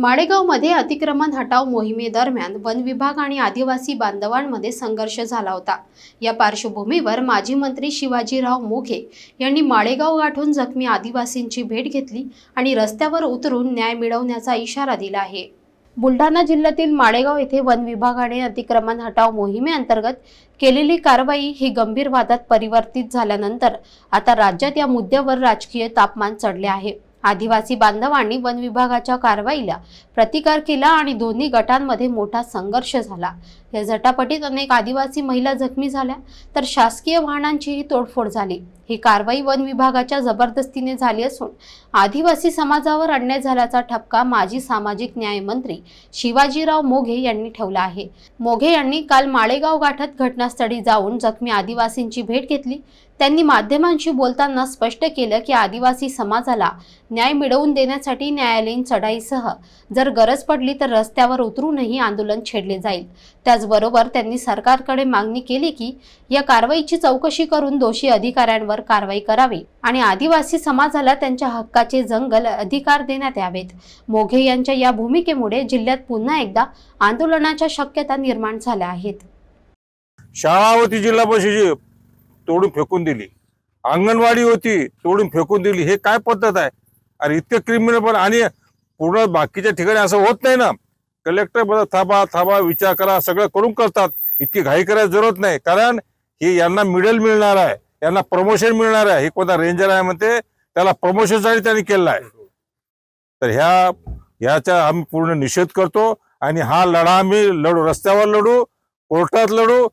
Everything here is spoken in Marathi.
माडेगावमध्ये अतिक्रमण हटाव मोहिमेदरम्यान वन विभाग आणि आदिवासी बांधवांमध्ये संघर्ष झाला होता. या पार्श्वभूमीवर माजी मंत्री शिवाजीराव मोघे यांनी माळेगाव गाठून जखमी आदिवासींची भेट घेतली आणि रस्त्यावर उतरून न्याय मिळवण्याचा इशारा दिला आहे. बुलढाणा जिल्ह्यातील माळेगाव येथे वन विभागाने अतिक्रमण हटाव मोहिमेअंतर्गत केलेली कारवाई ही गंभीर वादात परिवर्तित झाल्यानंतर आता राज्यात या मुद्द्यावर राजकीय तापमान चढले आहे. आदिवासी बांधवांनी वन विभागाच्या कारवाईला प्रतिकार केला आणि दोन्ही गटांमध्ये मोठा संघर्ष झाला. या झटापटीत अनेक आदिवासी महिला जखमी झाल्या तर शासकीय वाहनांचीही तोडफोड झाली. ही कारवाई वन विभागाच्या जबरदस्तीने झाली असून आदिवासी समाजावर अन्याय झाल्याचा ठपका माजी सामाजिक न्याय मंत्री शिवाजीराव मोघे यांनी ठेवला आहे. मोघे यांनी काल माळेगाव गाठत घटनास्थळी जाऊन जखमी आदिवासींची भेट घेतली. त्यांनी माध्यमांशी बोलताना स्पष्ट केलं की आदिवासी समाजाला न्याय मिळवून देण्यासाठी न्यायालयीन चढाईसह जर गरज पडली तर रस्त्यावर उतरूनही आंदोलन छेडले जाईल. त्याचबरोबर त्यांनी सरकारकडे मागणी केली की या कारवाईची चौकशी करून दोषी अधिकाऱ्यांवर कारवाई करावी आणि आदिवासी समाजाला त्यांच्या हक्काचे जंगल अधिकार देण्यात यावेत. मोघे यांच्या या भूमिकेमुळे जिल्ह्यात पुन्हा एकदा आंदोलनाच्या शक्यता निर्माण झाल्या आहेत. शाळा होती जिल्हा परिषदेची. तोडून फेकून दिली. अंगणवाडी होती तोडून फेकून दिली. हे काय पद्धत आहे? अरे इतके क्रिमिनल पण आणि पूर्ण बाकीच्या ठिकाणी असं होत नाही ना. कलेक्टर बघा थांबा थांबा विचार करा सगळं करून करतात. इतकी घाई करायची जरूरत नाही. कारण हे यांना मिडल मिळणार आहे. यांना प्रमोशन मिळणार आहे. हे कोणता रेंजर आहे म्हणते त्याला प्रमोशनसाठी त्यांनी केलं आहे. तर ह्या ह्याचा आम्ही पूर्ण निषेध करतो. आणि हा लढा आम्ही लढू रस्त्यावर लढू कोर्टात लढू